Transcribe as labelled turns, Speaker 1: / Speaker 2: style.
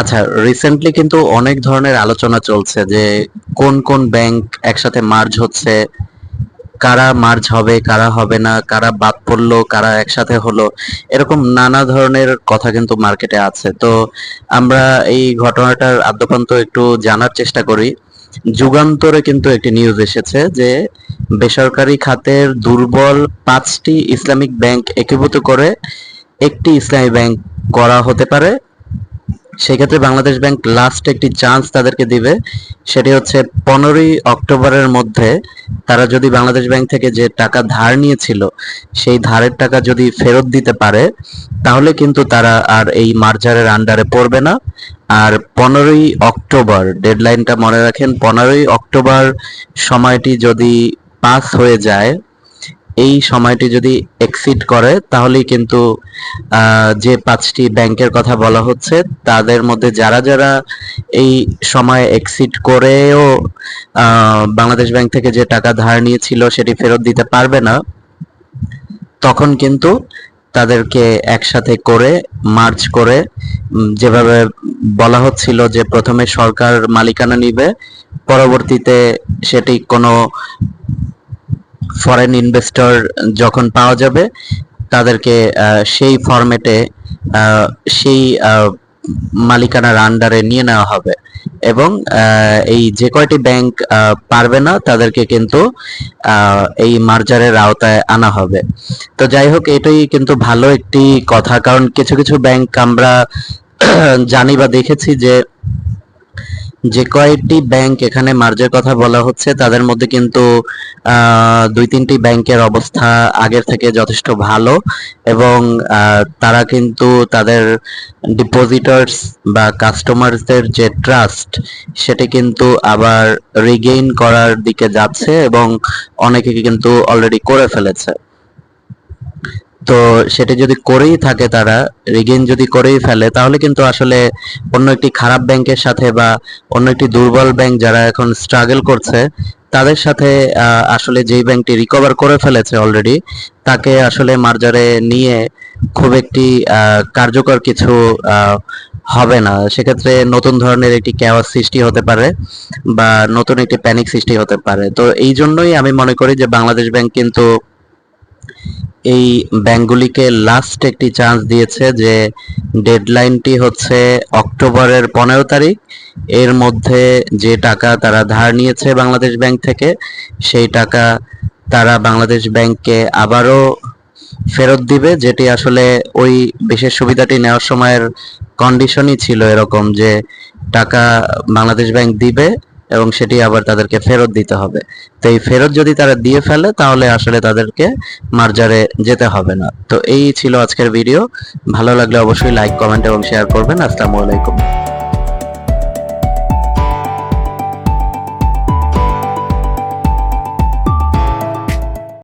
Speaker 1: আচ্ছা রিসেন্টলি কিন্তু অনেক ধরনের আলোচনা চলছে যে কোন কোন ব্যাংক একসাথে মার্জ হচ্ছে, কারা মার্জ হবে, কারা হবে না, কারা বাদ পড়ল, কারা একসাথে হলো, এরকম নানা ধরনের কথা কিন্তু মার্কেটে আছে। তো আমরা এই ঘটনাটার আদ্যপান্ত একটু জানার চেষ্টা করি। যুগান্তরে কিন্তু একটি নিউজ এসেছে যে বেসরকারি খাতের দুর্বল পাঁচটি ইসলামিক ব্যাংক একীভূত করে একটি ইসলামী ব্যাংক করা হতে পারে। সেক্ষেত্রে বাংলাদেশ ব্যাংক লাস্ট একটি চান্স তাদেরকে দিবে। সেটি হচ্ছে পনেরোই অক্টোবরের মধ্যে তারা যদি বাংলাদেশ ব্যাংক থেকে যে টাকা ধার নিয়েছিল, সেই ধারের টাকা যদি ফেরত দিতে পারে, তাহলে কিন্তু তারা আর এই মার্জারের আন্ডারে পড়বে না। আর পনেরোই অক্টোবর ডেডলাইনটা মনে রাখেন, পনেরোই অক্টোবর সময়টি যদি পাস হয়ে যায় এই সময়টি যদি এক্সিড করে, তাহলেই কিন্তু যে পাঁচটি ব্যাংকের কথা বলা হচ্ছে, তাদের মধ্যে যারা যারা এই সময় এক্সিড করেও বাংলাদেশ ব্যাংক থেকে যে টাকা ধার নিয়েছিল সেটি ফেরত দিতে পারবে না, তখন কিন্তু তাদেরকে একসাথে করে, মার্চ করে যেভাবে বলা হচ্ছিল যে প্রথমে সরকার মালিকানা নিবে, পরবর্তীতে সেটি কোনো ফরেন ইনভেস্টর যখন পাওয়া যাবে, তাদেরকে সেই ফরম্যাটে সেই মালিকানার আন্ডারে নিয়ে নেওয়া হবে। এবং এই যে কয়টি ব্যাংক পারবে না, তাদেরকে কিন্তু এই মার্জারের আওতায় আনা হবে। তো যাই হোক, এটাই কিন্তু ভালো একটি কথা। কারণ কিছু কিছু ব্যাংক আমরা জানি বা দেখেছি যে যে কয়েকটি ব্যাংক এখানে মার্জের কথা বলা হচ্ছে, তাদের মধ্যে কিন্তু দুই তিনটি ব্যাংকের অবস্থা আগের থেকে যথেষ্ট ভালো এবং তারা কিন্তু তাদের ডিপোজিটার্স বা কাস্টমারদের যে ট্রাস্ট সেটি কিন্তু আবার রিগেইন করার দিকে যাচ্ছে এবং অনেকে কিন্তু অলরেডি করে ফেলেছে। তো সেটা যদি করেই থাকে তারা রিগেইন যদি করেই ফেলে, তাহলে কিন্তু আসলে অন্য একটি খারাপ ব্যাংকের সাথে বা অন্য একটি দুর্বল ব্যাংক যারা এখন স্ট্রাগল করছে, তাদের সাথে আসলে যেই ব্যাংকটি রিকভার করে ফেলেছে অলরেডি তাকে আসলে মার্জারে নিয়ে খুব একটি কার্যকর কিছু হবে না। সেক্ষেত্রে নতুন ধরনের একটি ক্যাওয়াস সৃষ্টি হতে পারে বা নতুন একটি প্যানিক সৃষ্টি হতে পারে। তো এই জন্যই আমি মনে করি যে বাংলাদেশ ব্যাংক কিন্তু এই ব্যাংকগুলিকে লাস্ট একটি চান্স দিয়েছে যে ডেডলাইনটি হচ্ছে অক্টোবরের পনেরো তারিখ। এর মধ্যে যে টাকা তারা ধার নিয়েছে বাংলাদেশ ব্যাংক থেকে, সেই টাকা তারা বাংলাদেশ ব্যাংককে আবারও ফেরত দিবে, যেটি আসলে ওই বিশেষ সুবিধাটি নেওয়ার সময়ের কন্ডিশনই ছিল এরকম যে টাকা বাংলাদেশ ব্যাংক দিবে। এবং সেটি আবার তাদেরকে ফেরত দিতে হবে। তো এই ফেরত যদি তারা দিয়ে ফেলে, তাহলে আসলে তাদেরকে মার্জারে যেতে হবে না। তো এই ছিল আজকের ভিডিও। ভালো লাগলে অবশ্যই লাইক কমেন্ট এবং শেয়ার করবেন। আসসালামু আলাইকুম।